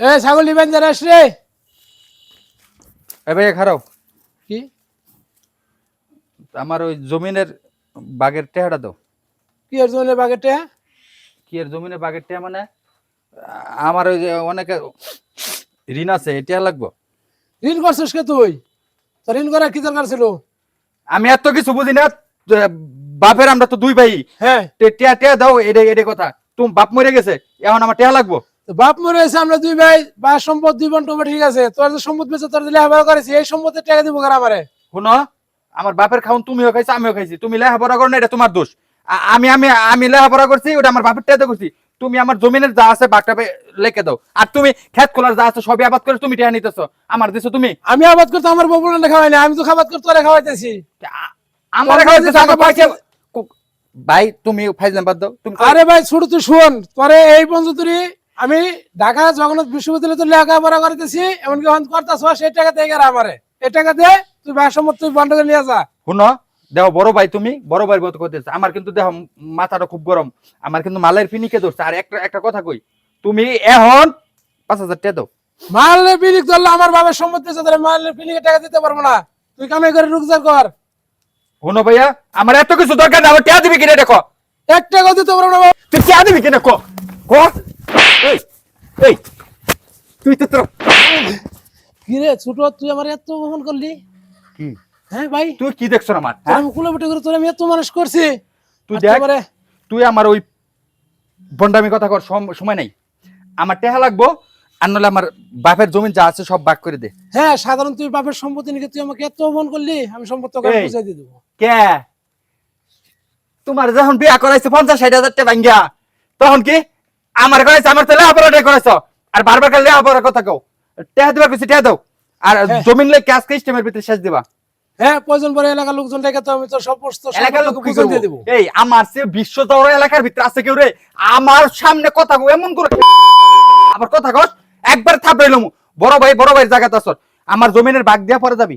এ ছাগল নিবেন যারা আস এ ভাই খারাপ কি? আমার ওই জমিনের বাগের টেহাটা দাও। কি এর জন্য বাগেটে কি এর জমিনের বাগের টেহা মানে? আমার ওই যে অনেকে ঋণ আছে এটা লাগবো। ঋণ করছিস কে তুই? তোর ঋণ করার কি দরকার ছিল? আমি এত কিছু বুঝি না বাপের আমরা তো দুই ভাই। হ্যাঁ। টেহা টেহা দাও এটা এটা কথা। তুমি বাপ মরে গেছে এখন আমার টেহা লাগবো। বাপ মরে আছে আমরা দুই ভাই বা সম্পদ দুই বন্ট হবে, ঠিক আছে। তোর যে সম্পদ বেঁচে তোর দিলে ব্যবহার করেছি এই সম্পত্তি টাকা দিব কার আমারে? শুনো আমার বাপের খাউন তুমিও খাইছো আমিও খাইছি। তুমি লেখাপড়া করো না এটা তোমার দোষ। আমি আমি আমি লেখাপড়া করছি ওটা আমার বাপের টাকা করছি। তুমি আমার জমিনের যা আছে বাগটা লেখে দাও। আর তুমি খেত খোলার যা আছে সবই আবাদ করে তুমি টেহা নিতেছো। আমার দিছো তুমি। আমি আবাদ করতে আমার বউ বোনটা খাওয়াই না আমি তো খাবাদ করতে তোরে খাওয়াইতেছি। আমার খাওয়াইতেছো, ভাই তুমি ফাইজলাম বাদ দাও। তুমি আরে ভাই ছোট তুই শোন তোরে এই পঞ্চতুরি আমি ঢাকা জগন্নাথ বিশ্ববিদ্যালয়ে তো লেখাপড়া করতেছি এমনকি হন করতেছ সেই টাকা দিয়ে আমারে। এই টাকা দে তুই ভাই তুই বন্ড করে নিয়ে যা। শুনো দেহ বড় ভাই তুমি বড় ভাই মতো করতেছো। আমার কিন্তু দেহ মাথাটা খুব গরম। আমার কিন্তু মালের ফিনিকে ধরছে। আর একটা একটা কথা কই তুমি এখন পাঁচ হাজার টাকা দাও। মালে বিলিক ধরলে আমার বাবার সম্পত্তি আছে তাহলে মালের বিলিকে টাকা দিতে পারব না। তুই কামে করে রুকজার কর। শুনো ভাইয়া আমার এত কিছু দরকার না আমার টাকা দিবি কিনে দেখো এক টাকা দিতে পারব না তুই টাকা দিবি কিনে কো। কো। এই তুই তো তোর কি রে ছোট তুই আমার এত অপমান করলি? কি? হ্যাঁ ভাই? তুই কি দেখছ আমার হ্যাঁ? আমি কুলে বেটে করে তোর আমি এত মানুষ করছি। তুই আর দেখ তুই আমার ওই বন্ডামি কথা কর সময় নাই। আমার টেহা লাগবো আর নাহলে আমার বাপের জমি যা আছে সব ভাগ করে দে। হ্যাঁ সাধারণ তুই বাপের সম্পত্তি নিয়ে তুই আমাকে এত অপমান করলি আমি সম্পত্তি তোকে। বুঝাই দিয়ে দেবো। কে? তোমার যখন বিয়া করাইছে পঞ্চাশ ষাট হাজার টাকা তখন কি? আমার করাইছে আমার তো লেখাপড়াটাই করাইছ আর বারবার কাল লেখাপড়ার কথা কও। টেহা দিবার কিছু টেহা দাও। আর হ্যাঁ। জমিন লেগে আজকে স্টেমের ভিতরে শেষ দিবা। হ্যাঁ প্রয়োজন পরে এলাকার লোকজন ডেকে তো আমি সব প্রশ্ন এলাকার লোক কি দিয়ে দেবো? এই আমার সে বিশ্ব দৌড় এলাকার ভিতরে আছে কেউ রে? আমার সামনে কথা কও এমন করে আবার কথা কস একবার থাপ রইলাম বড় ভাই বড় ভাই জায়গা তাস আমার জমিনের ভাগ দিয়া পরে যাবি।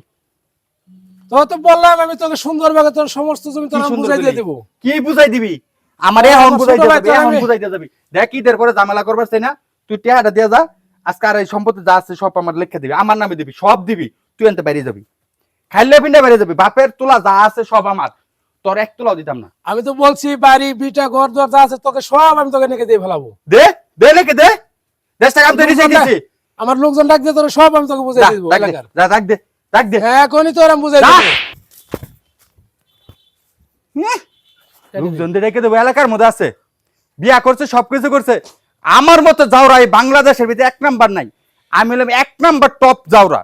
তো তো বললাম আমি তোকে সুন্দর ভাবে তোর সমস্ত জমি তোর সুন্দর বুঝাই দিয়ে? দেবো। কি বুঝাই দিবি? আমার এখন আমার বুঝাই ছোট ভাই যাবি তো এখন আমি- যাবি। দেখ ঈদের পরে ঝামেলা করবার চাই না। তুই টেহাটা দিয়ে যা আজকে আর এই সম্পত্তি যা আছে সব আমার লেখা দিবি আমার নামে দিবি সব দিবি। তুই এনতে যাবি। খাইলে পিন্ডে যাবি বাপের তোলা যা আছে সব আমার। তোর এক তোলাও দিতাম না। আমি তো বলছি বাড়ি বিটা ঘর দর যা আছে তোকে সব আমি তোকে নিয়ে দিয়ে ফেলাবো। দে দে দে। তো নিজে আমার লোকজন ডাক তোর সব আমি তোকে বুঝাই দেবো যা, দে দে। হ্যাঁ তোর আমি বুঝাই। দেবো। লোকজন দিয়ে রেখে দেবো, এলাকার মধ্যে আছে। বিয়া করছে, সবকিছু করছে। আমার মতো যাওরা এই বাংলাদেশের ভিতরে এক নাম্বার নাই। আমি হলাম এক নাম্বার টপ যাওরা